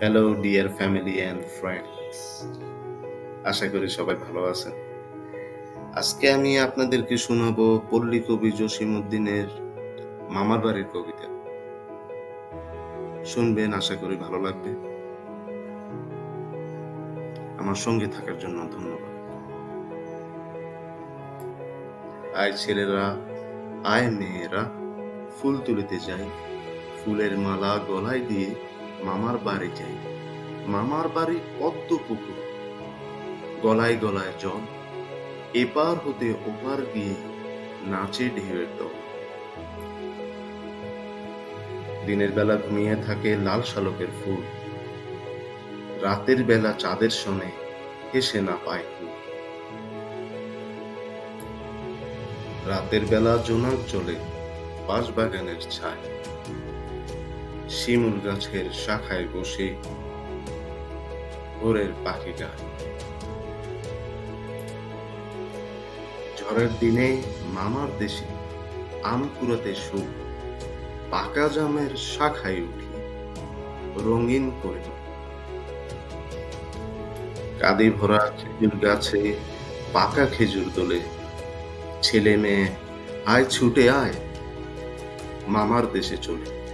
Hello dear family and friends আশা করি সবাই ভালো আছেন। আজকে আমি আপনাদেরকে শোনাবো পল্লী কবি জসিমউদ্দিনের মামার বাড়ির কবিতা। শুনবেন, আশা করি ভালো লাগবে। আমার সঙ্গে থাকার জন্য ধন্যবাদ। আয় ছেলেরা, আয় মেয়েরা, ফুল তুলিতে যাই, ফুলের মালা গলায় দিয়ে মামার বাড়ি যাই। মামার বাড়ি পদ্ম পুকুর। গলায় গলায় জল। এপার হতে ওপার গিয়ে নাচে ঢেউয়ের দল। দিনের বেলা ঘুমিয়ে থাকে লাল শালকের ফুল। রাতের বেলা চাঁদের সনে হেসে না পায় কুল রাতের বেলা জোনাক চলে বাঁশবাগানের ছায়। শিমুল গাছের শাখায় বসে ভোরের পাখি গায় ঝড়ের দিনে মামার দেশে আম কুড়াতে সুখ পাকা জামের শাখায় উঠি রঙিন করে কাঁদি ভরা খেজুর গাছে পাকা খেজুর তোলে, ছেলে মেয়ে আয় ছুটে আয় মামার দেশে চলে।